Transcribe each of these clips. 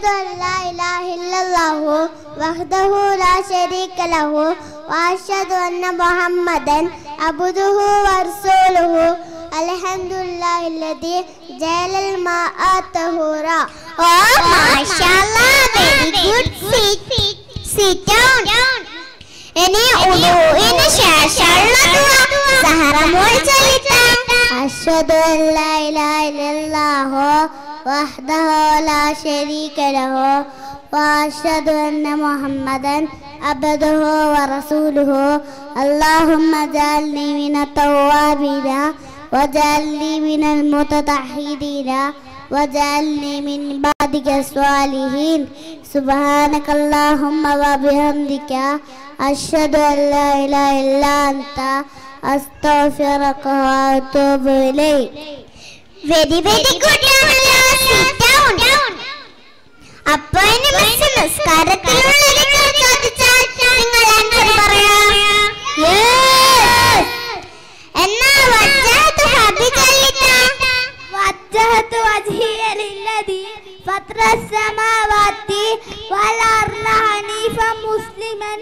അശ്ഹദു അല്ലാ ഇലാഹ ഇല്ലല്ലാഹു വഹ്ദഹു ലാ ശരീക ലഹു വഅശ്ഹദു അന്ന മുഹമ്മദൻ അബ്ദുഹു വറസൂലുഹു അൽഹംദുലില്ലാഹില്ലദി ജഅലൽ മാഅ തഹൂറ ഓ മാഷാഅല്ലാഹ് very good sit sit down ഇനി ഉദൂഇന് ശേഷമുള്ള സഹറ മോൾ ചൊല്ലിത്താം അഷ്ഹദു അൻ وحده لا شريك له وأشهد أن محمدا عبده ورسوله. اللهم اجعلني من التوابين واجعلني من المتطهرين واجعلني من بعدك الصالحين. سبحانك اللهم وبحمدك أشهد أن لا إله إلا أنت أستغفرك وأتوب إليك. Very very good അപ്പൊ ഇനി മിസ് നിസ്കാരത്തിലുള്ള ദിക്ർ ചോദിച്ചാൽ നിങ്ങൾ ആൻസർ പറയാം Yes. എന്നാ വജ്ജഹത്തു ഹബി ചൊല്ലിത്താം وجهت وجهي للذي فطر السماوات والأرض حنيفا مسلما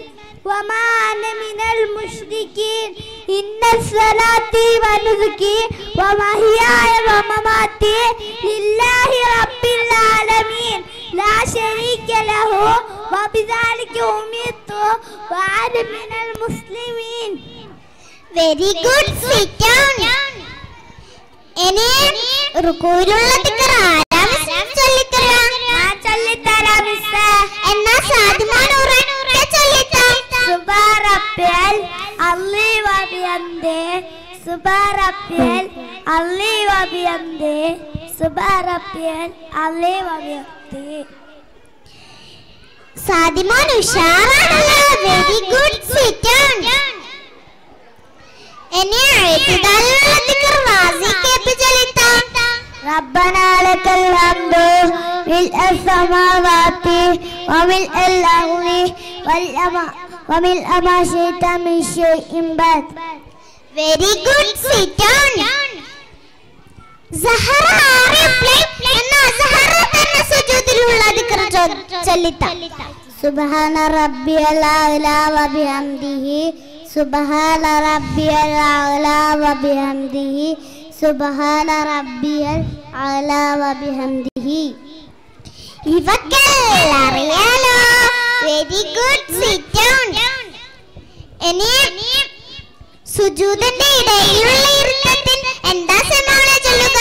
وما أنا من المشركين ഇന്ന സ്വലാത്തി വനുസുക്കി വമഹിയായ വമമാത്തി ലില്ലാഹി റബ്ബിൽ ആലമീൻ ലാ ശരീക ലഹു വബിദാലിക ഉമിത്തു വഅന മിനൽ Muslimeen. Very good sit down ഇനി റുകൂലുള്ള ദിക്ർ ആരാ ചൊല്ലിത്തരാ? ഞാൻ ചൊല്ലിത്തരാ മിസ് എന്നാ സാദിമോൻ ഉറക്കെ ചൊല്ലിത്താ? സുബ്ഹാ റബ്ബിൽ അള്ളി വബിയന്തേ സുബാറപ്പേൽ അള്ളി വബിയന്തേ സുബാറപ്പേൽ അള്ളി വബിയന്തേ സാദിമോൻ ഉഷാറാണല്ലോ വെരി ഗുഡ് സിറ്റ് ഡൗൺ ഇനി എഴുത്തുകാരിലുള്ള ദിക്ർ റാസി കേട്ട് ചൊല്ലിത്താം ربنا لك الحمد ملء السماوات وملء الأرض والأما- وملء ما شئت من شيء بعد very good sit down Zahra reply എന്നാ സഹറ തന്നെ സുജൂദിലുള്ള ദിക്ർ ചൊല്ലിത്താം سبحان ربي الأعلى وبحمده سبحان ربي الأعلى وبحمده سبحان ربي الأعلى وبحمده ഇവക്കെല്ലാം അറിയാലോ വെരി ഗുഡ് സിറ്റ് ഡൗൺ ഇനി സുജൂദിന്റെ ഇടയിലുള്ള ഇരുത്തത്തിൽ എന്താ സെമോളെ ചൊല്ലുക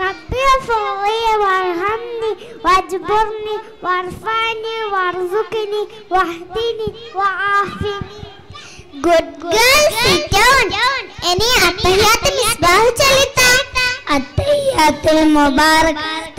ربي فوقي وارحمني واجبرني وارفعني وارزقني واهدني وعافني ഗുഡ് ഗേൾ സിറ്റ് ഡൗൺ ഇനി അത്തഹിയാത്ത് Misbah ചൊല്ലിത്താം التحيات المباركات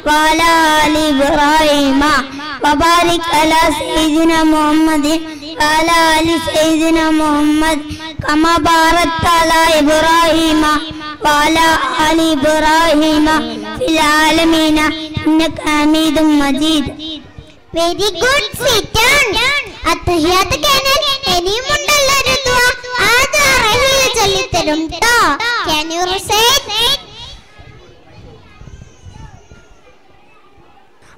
أيها النبي ورحمة الله وبركاته السلام علينا وعلى عباد الله الصالحين أشهد أن لا إله إلا الله وأشهد أن محمد رسول الله اللهم صل على سيدنا محمد وعلى آل سيدنا محمد كما صليت على إبراهيم وعلى آل إبراهيم وبارك على سيدنا محمد وعلى آل سيدنا محمد كما باركت على إبراهيم وعلى آل إبراهيم في العالمين إنك حميد مجيد very good sit down അത്തഹിയാത്ത് കഴിഞ്ഞാൽ ഇനിയും ഉണ്ടല്ലോ ഒരു ദുആ ആ ദുആ റഹീൽ ചൊല്ലിത്തരും ട്ടോ can you recite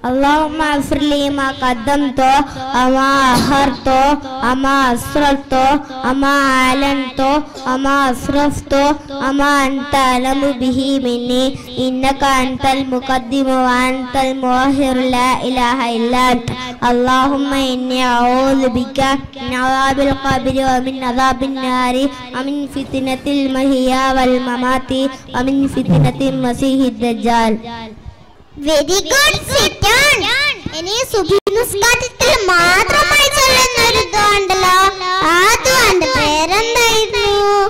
اللهم اغفر لي ما قدمت وما أخرت وما أسررت وما أعلنت وما أسرفت وما أنت أعلم به مني إنك أنت المقدم وأنت المؤخر لا إله إلا أنت اللهم إني أعوذ بك من عذاب القبر ومن عذاب النار ومن فتنة المحيا والممات ومن فتنة المسيح الدجال very good sit on ഇനി സുബിനുസ്കാരത്തിൽ മാത്രമായി ചൊല്ലുന്ന ഒരു ഉണ്ടല്ലോ ആ ദുആന്റെ പേരെന്തായിരുന്നു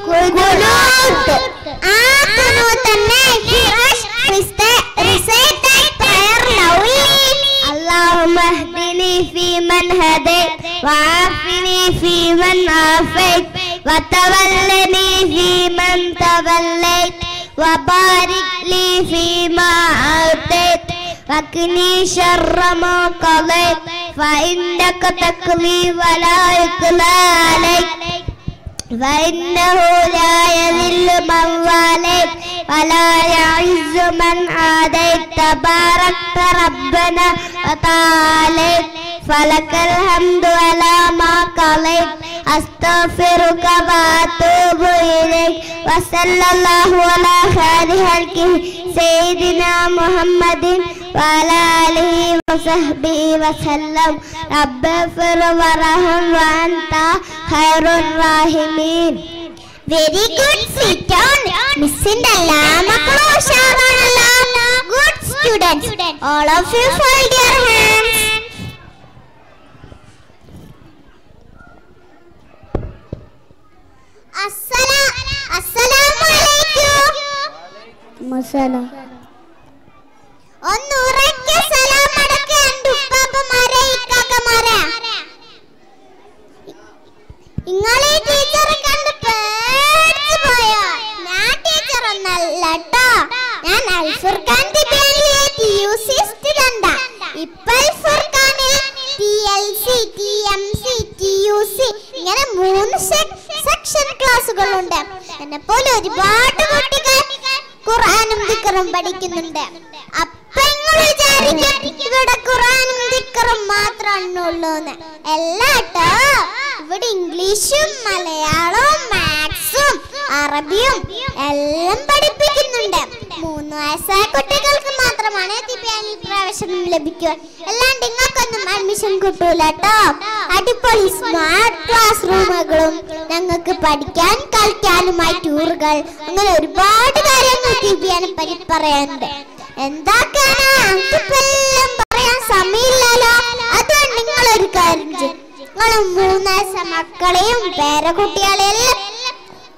കുനൂത്ത് ആ കുനൂത്ത് തന്നെ ഹിറാഷ് recite that prayer loudly اللهم اهدني فيمن هديت وعافني فيمن عافيت وتولني فيمن توليت وبارك لي فيما أعطيت. وقني شر ما قضيت. فإنك تقضي ولا يقضى عليك. فإنه لا يذل من واليت. ولا يعز من عاديت. تباركت ربنا وتعاليت. فلك الحمد على ما قضيت أستغفرك وأتوب إليك وصلى الله على خير خلقه سيدنا محمد وعلى آله وصحبه وسلم رب اغفر وارحم وأنت خير الراحمين very good sit on മിസ്സിന്റെ എല്ലാ മക്കളും ഉഷാറാണല്ലോ good students all of you fold your hands masala. ഒന്ന് സലാം അടക്ക് എന്റെ ഉപ്പാപ്പമാരെ ഇക്കാക്കമാരെ ഇങ്ങളെ ടീച്ചർ കണ്ട് പേടിച്ചു പോയോ? ഞാൻ ടീച്ചർ ഒന്നല്ല ഞാൻ അൽഫുർഖാൻ ദിബിയാനിലെ ടി യു സി സ്റ്റുഡന്റാ ഇപ്പൊ അൽഫുർഖാനിൽ T L C T M C T U C ഇങ്ങനെ മൂന്ന് സെക്ഷൻ ക്ലാസ്സുകളുണ്ട് എന്നെ പോലെ ഒരുപാട് കുട്ടികൾ ഖുർആനും ദിക്കറും പഠിക്കുന്നുണ്ട്. അപ്പൊ നിങ്ങൾ വിചാരിക്കും ഇവിടെ ഖുർആനും ദിക്കറും മാത്രമാണുള്ളൂന്ന് എല്ലാട്ടോ ഇവിടെ ഇംഗ്ലീഷും മലയാളവും മാത്സും അറബിയും എല്ലാം പഠിപ്പിക്കുന്നുണ്ട്. മൂന്ന് വയസ്സായ കുട്ടികൾക്ക് മാത്രമാണ് ദിപ്യാനിൽ പ്രവേശനം ലഭിക്കുക. അല്ലാണ്ട് നിങ്ങൾക്കൊന്നും അഡ്മിഷൻ കിട്ടൂല കേട്ടോ അടിപൊളി സ്മാർട്ട് ക്ലാസ് റൂമുകളും ഞങ്ങൾക്ക് പഠിക്കാൻ കളിക്കാനുമായി ടൂറുകൾ അങ്ങനെ ഒരുപാട് കാര്യങ്ങൾ ദിവ്യാനെ പറ്റി പറയാനുണ്ട് എന്താക്കാനാ? എല്ലാം പറയാൻ സമയമില്ലല്ലോ. അതുകൊണ്ട് നിങ്ങൾ ഒരു കാര്യം ചെയ്യും. നിങ്ങൾ മൂന്ന് മക്കളെയും പേരക്കുട്ടികളെയും എല്ലാം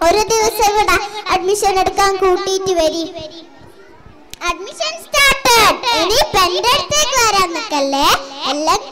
ഒരു ദിവസം ഇവിടെ അഡ്മിഷൻ എടുക്കാൻ കൂട്ടിയിട്ട് വരി. അഡ്മിഷൻ സ്റ്റാർട്ട് ഇനി പെന്റെ അടുത്തേക്ക് വരാൻ നിക്കല്ലേ